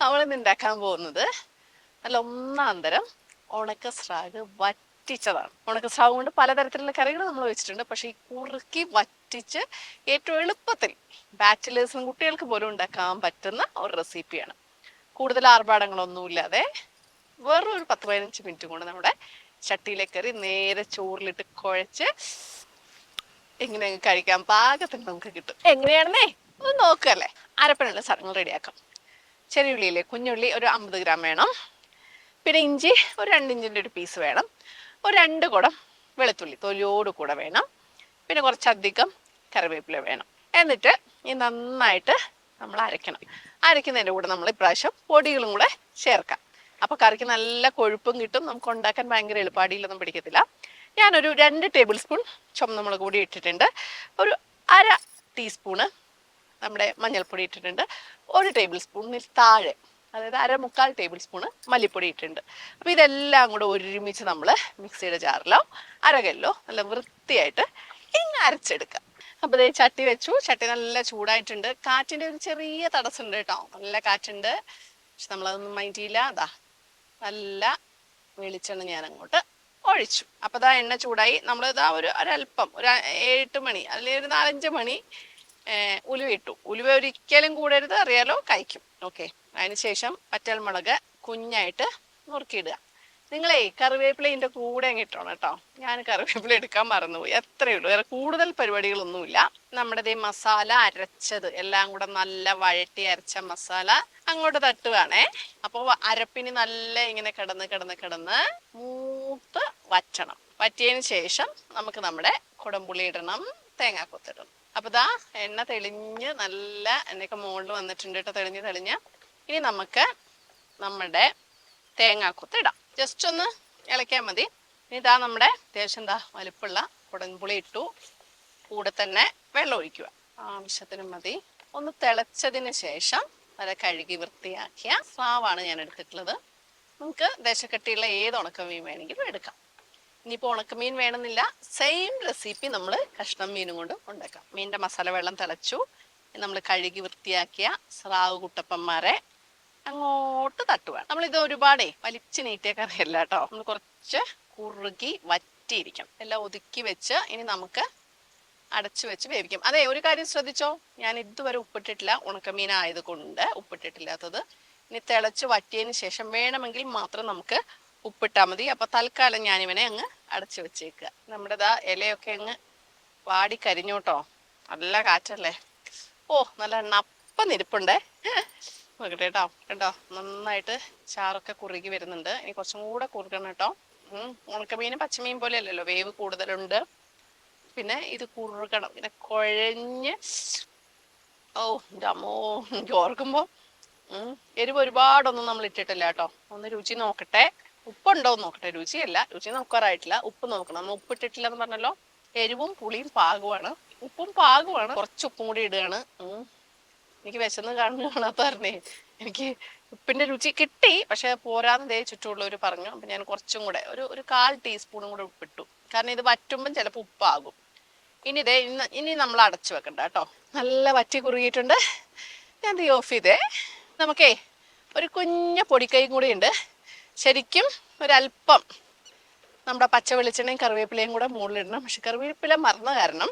നമ്മളിന്ന് ഉണ്ടാക്കാൻ പോകുന്നത്. നല്ല ഒന്നാം തരം ഉണക്ക സ്രാഗ് വറ്റിച്ചതാണ്. ഉണക്ക സ്രാവ് കൊണ്ട് പലതരത്തിലുള്ള കറികൾ നമ്മൾ വെച്ചിട്ടുണ്ട്. പക്ഷെ ഈ കുറുക്കി വറ്റിച്ച് ഏറ്റവും എളുപ്പത്തിൽ ബാച്ചിലേഴ്സിനും കുട്ടികൾക്ക് പോലും ഉണ്ടാക്കാൻ പറ്റുന്ന ഒരു റെസിപ്പിയാണ്. കൂടുതൽ ആർഭാടങ്ങളൊന്നുമില്ലാതെ വെറും ഒരു പത്ത് പതിനഞ്ച് മിനിറ്റ് കൊണ്ട് നമ്മുടെ ചട്ടിയിലെ കറി നേരെ ചോറിലിട്ട് കുഴച്ച് എങ്ങനെ കഴിക്കാൻ പാകത്തിന് നമുക്ക് കിട്ടും. എങ്ങനെയാണെന്നേ? ഒന്ന് നോക്കല്ലേ അരപ്പനുള്ള സാധനങ്ങൾ റെഡിയാക്കാം. ചെറിയ ഉള്ളിയില്ലേ കുഞ്ഞുള്ളി ഒരു അമ്പത് ഗ്രാം വേണം. പിന്നെ ഇഞ്ചി ഒരു രണ്ട് ഇഞ്ചിന്റെ ഒരു പീസ് വേണം. ഒരു രണ്ട് കുടം വെളുത്തുള്ളി തൊലിയോട് കൂടെ വേണം. പിന്നെ കുറച്ചധികം കറിവേപ്പില വേണം. എന്നിട്ട് ഈ നന്നായിട്ട് നമ്മൾ അരയ്ക്കണം. അരയ്ക്കുന്നതിന്റെ കൂടെ നമ്മൾ ഇപ്രാവശ്യം പൊടികളും കൂടെ ചേർക്കാം. അപ്പോൾ കറിക്ക് നല്ല കൊഴുപ്പും കിട്ടും. നമുക്ക് ഉണ്ടാക്കാൻ ഭയങ്കര എളുപ്പാടിയിലൊന്നും പിടിക്കത്തില്ല. ഞാനൊരു രണ്ട് ടേബിൾ സ്പൂൺ ചുമന്നമുളക് കൂടി ഇട്ടിട്ടുണ്ട്. ഒരു അര ടീസ്പൂണ് നമ്മുടെ മഞ്ഞൾപ്പൊടി ഇട്ടിട്ടുണ്ട്. ഒരു ടേബിൾ സ്പൂണിൽ താഴെ അതായത് അര മുക്കാൽ ടേബിൾ സ്പൂണ് മല്ലിപ്പൊടി ഇട്ടിട്ടുണ്ട്. അപ്പോൾ ഇതെല്ലാം കൂടെ ഒരുമിച്ച് നമ്മൾ മിക്സിയുടെ ജാറിലോ അരകല്ലോ നല്ല വൃത്തിയായിട്ട് ഇങ്ങ് അരച്ചെടുക്കാം. അപ്പോൾ ഇതേ ചട്ടി വെച്ചു. ചട്ടി നല്ല ചൂടായിട്ടുണ്ട്. കാറ്റിന്റെ ഒരു ചെറിയ തടസ്സമുണ്ട് കേട്ടോ. നല്ല കാറ്റുണ്ട്. പക്ഷെ നമ്മളതൊന്നും മൈൻഡ് ചെയ്യില്ല. അതാ നല്ല വെളിച്ചെണ്ണ ഞാൻ അങ്ങോട്ട് ഒഴിച്ചു. അപ്പോൾ ദാ എണ്ണ ചൂടായി. നമ്മൾ ഇതാ ഒരു ഒരല്പം ഒരു ഏഴെട്ട് മണി അല്ലെങ്കിൽ ഒരു നാലഞ്ച് മണി ഉലുവ ഇട്ടു ഉലുവ ഒരിക്കലും കൂടരുത് അറിയാലോ കഴിക്കും. ഓക്കെ. അതിനുശേഷം വറ്റൽമുളക് കുഞ്ഞായിട്ട് നുറുക്കിയിടുക. നിങ്ങളെ കറിവേപ്പില ഇതിന്റെ കൂടെ അങ്ങ് ഇട്ടോണം കേട്ടോ. ഞാൻ കറിവേപ്പില എടുക്കാൻ മറന്നുപോയി. അത്രയേ ഉള്ളൂ. വേറെ കൂടുതൽ പരിപാടികളൊന്നുമില്ല. നമ്മുടെ ഈ മസാല അരച്ചത്. എല്ലാം കൂടെ നല്ല വഴട്ടി അരച്ച മസാല അങ്ങോട്ട് തട്ടുവാണേ. അപ്പോൾ അരപ്പിന് നല്ല ഇങ്ങനെ കിടന്ന് കിടന്ന് കിടന്ന് മൂത്ത് വറ്റണം. വറ്റിയതിന് ശേഷം നമുക്ക് നമ്മുടെ കുടംപുളി ഇടണം. തേങ്ങാക്കൊത്തിടണം അപ്പൊ ദാ എണ്ണ തെളിഞ്ഞ് നല്ല എണ്ണയൊക്കെ മുകളിൽ വന്നിട്ടുണ്ട് കേട്ടോ തെളിഞ്ഞ് തെളിഞ്ഞ്. ഇനി നമുക്ക് നമ്മുടെ തേങ്ങാക്കൊത്ത് ഇടാം. ജസ്റ്റ് ഒന്ന് ഇളക്കിയാൽ മതി. ഇനി ഇതാ നമ്മുടെ അത്യാവശ്യം എന്താ വലുപ്പുള്ള കുടൻപുളി ഇട്ടു. കൂടെ തന്നെ വെള്ളം ഒഴിക്കുക. ആവശ്യത്തിന് മതി. ഒന്ന് തിളച്ചതിന് ശേഷം വരെ കഴുകി വൃത്തിയാക്കിയ സ്രാവാണ് ഞാൻ എടുത്തിട്ടുള്ളത്. നമുക്ക് ദേശക്കട്ടിയുള്ള ഏത് ഉണക്കമീൻ വേണമെങ്കിലും എടുക്കാം. ഇനിയിപ്പോൾ ഉണക്കമീൻ വേണമെന്നില്ല. സെയിം റെസിപ്പി നമ്മൾ കഷ്ണം മീനും കൊണ്ട് ഉണ്ടാക്കാം. മീനിന്റെ മസാല വെള്ളം തിളച്ചു. നമ്മൾ കഴുകി വൃത്തിയാക്കിയ സ്രാവ് കുട്ടപ്പന്മാരെ അങ്ങോട്ട് തട്ടുക നമ്മളിത് ഒരുപാടേ വലിച്ച് നീട്ടിയ കറിയല്ല കേട്ടോ. നമ്മൾ കുറച്ച് കുറുകി വറ്റിയിരിക്കണം എല്ലാം ഒതുക്കി വെച്ച് ഇനി നമുക്ക് അടച്ചു വെച്ച് വേവിക്കാം. അതെ ഒരു കാര്യം ശ്രദ്ധിച്ചോ? ഞാൻ ഇതുവരെ ഉപ്പിട്ടിട്ടില്ല. ഉണക്കമീൻ ആയതുകൊണ്ട് ഉപ്പിട്ടിട്ടില്ലാത്തത്. ഇനി തിളച്ച് വറ്റിയതിന് ശേഷം വേണമെങ്കിൽ മാത്രം നമുക്ക് ഉപ്പിട്ടാൽ മതി. അപ്പൊ തൽക്കാലം ഞാനിവനെ അങ്ങ് അടച്ചു വെച്ചേക്കുക നമ്മുടെ ദാ ഇലയൊക്കെ അങ്ങ് വാടി കരിഞ്ഞു കേട്ടോ നല്ല കാറ്റല്ലേ? ഓ നല്ല നപ്പ നിരിപ്പുണ്ടേ. നോക്കട്ടെ കേട്ടോ. കേട്ടോ നന്നായിട്ട് ചാറൊക്കെ കുറുകി വരുന്നുണ്ട്. ഇനി കുറച്ചും കൂടെ കുറുകണം കേട്ടോ. ഉണക്കമീനും പച്ചമീൻ പോലെ അല്ലല്ലോ. വേവ് കൂടുതലുണ്ട്. പിന്നെ ഇത് കുറുകണം. പിന്നെ കുഴഞ്ഞ് ഓ ഡമോ ഉം, എരിവ് ഒരുപാടൊന്നും നമ്മൾ ഇട്ടിട്ടില്ല കേട്ടോ. ഒന്ന് രുചി നോക്കട്ടെ. ഉപ്പുണ്ടോ എന്ന് നോക്കട്ടെ. രുചിയല്ല. രുചി നോക്കാറായിട്ടില്ല. ഉപ്പ് നോക്കണം. നമ്മൾ ഉപ്പ് ഇട്ടിട്ടില്ല എന്ന് പറഞ്ഞല്ലോ. എരിവും പുളിയും പാകമാണ് ഉപ്പും പാകമാണ് കുറച്ച് ഉപ്പും കൂടി ഇടുകയാണ്. എനിക്ക് വിശന്ന് കാണുന്ന കാണാത്ത പറഞ്ഞേ എനിക്ക് ഉപ്പിന്റെ രുചി കിട്ടി. പക്ഷെ പോരാന്ന് ദേ ചുറ്റുമുള്ളവർ പറഞ്ഞു. അപ്പൊ ഞാൻ കുറച്ചും കൂടെ ഒരു ഒരു കാൽ ടീസ്പൂണും കൂടെ ഉപ്പിട്ടു. കാരണം ഇത് വറ്റുമ്പം ചിലപ്പോൾ ഉപ്പാകും. ഇനി ഇതേ ഇന്ന് ഇനി നമ്മൾ അടച്ചു വെക്കണ്ട കേട്ടോ. നല്ല വറ്റി കുറുകിയിട്ടുണ്ട്. ഞാൻ തീ ഓഫ് ചെയ്തേ. നമുക്കേ ഒരു കുഞ്ഞ പൊടിക്കൈയും കൂടി ഉണ്ട്. ശരിക്കും ഒരല്പം നമ്മുടെ പച്ച വെളിച്ചെണ്ണയും കറിവേപ്പിലയും കൂടെ മുകളിലിടണം. പക്ഷെ കറിവേപ്പില മറന്ന കാരണം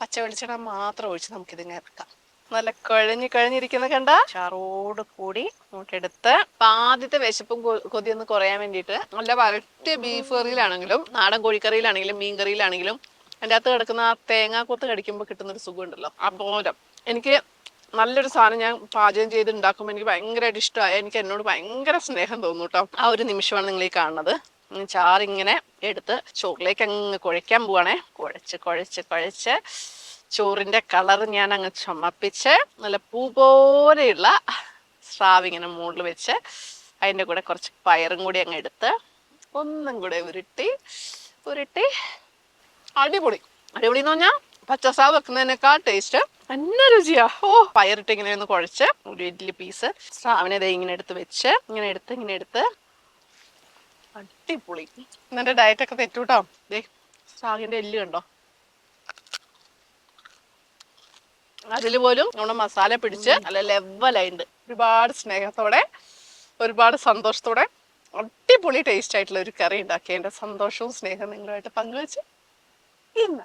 പച്ച വെളിച്ചെണ്ണ മാത്രം ഒഴിച്ച് നമുക്കിതിങ്ങനെ ഇറക്കാം. നല്ല കുഴഞ്ഞ് കുഴഞ്ഞിരിക്കുന്ന കണ്ട? ചാറോട് കൂടി അപ്പൊ ആദ്യത്തെ വിശപ്പും കൊതി കൊതിയൊന്ന് കുറയാൻ വേണ്ടിയിട്ട് നല്ല വരട്ടിയ ബീഫ് കറിയിലാണെങ്കിലും നാടൻ കോഴിക്കറിയിലാണെങ്കിലും മീൻ കറിയിലാണെങ്കിലും അതിന്റെ അകത്ത് കിടക്കുന്ന ആ തേങ്ങാക്കൊത്ത് കടിക്കുമ്പോൾ കിട്ടുന്നൊരു സുഖമുണ്ടല്ലോ. അപ്പോരം എനിക്ക് നല്ലൊരു സാധനം ഞാൻ പാചകം ചെയ്ത് ഉണ്ടാക്കുമ്പോൾ എനിക്ക് ഭയങ്കരമായിട്ട് ഇഷ്ടമായി എനിക്ക് എന്നോട് ഭയങ്കര സ്നേഹം തോന്നും കേട്ടോ ആ ഒരു നിമിഷമാണ് നിങ്ങൾ ഈ കാണുന്നത്. ചാറിങ്ങനെ എടുത്ത് ചോറിലേക്ക് അങ്ങ് കുഴയ്ക്കാൻ പോവാണേ. കുഴച്ച് കുഴച്ച് കുഴച്ച്. ചോറിന്റെ കളർ ഞാൻ അങ്ങ് ചുമപ്പിച്ച് നല്ല പൂ പോലെയുള്ള സ്രാവ് ഇങ്ങനെ മുകളിൽ വെച്ച് അതിന്റെ കൂടെ കുറച്ച് പയറും കൂടി അങ്ങ് എടുത്ത് ഒന്നും കൂടെ ഉരുട്ടി ഉരുട്ടി അടിപൊളി. അടിപൊളി എന്ന് പറഞ്ഞാൽ പച്ചസാവ് വെക്കുന്നതിനേക്കാൾ ടേസ്റ്റ് നല്ല രുചിയാ. ഓ. പയറിട്ട് ഇങ്ങനെ ഒന്ന് കുഴച്ച് ഒരു ഇഡ്ഡലി പീസ്. സ്രാവിനെ ദേ ഇങ്ങനെ എടുത്ത് വെച്ച് ഇങ്ങനെ എടുത്ത് ഇങ്ങനെ എടുത്ത്. അടിപൊളി. എന്നെ ഡയറ്റ് ഒക്കെ തെറ്റൂട്ടോ? ദേ സ്രാവിന്റെ എല്ല് കണ്ടോ? അതിൽ പോലും നമ്മുടെ മസാല പിടിച്ച് നല്ല ലെവലായിട്ടുണ്ട് ഒരുപാട് സ്നേഹത്തോടെ ഒരുപാട് സന്തോഷത്തോടെ അടിപൊളി ടേസ്റ്റ് ആയിട്ടുള്ള ഒരു കറി ഉണ്ടാക്കിയതിന്റെ സന്തോഷവും സ്നേഹവും നിങ്ങളുമായിട്ട് പങ്കുവെച്ച് ഇന്ന്.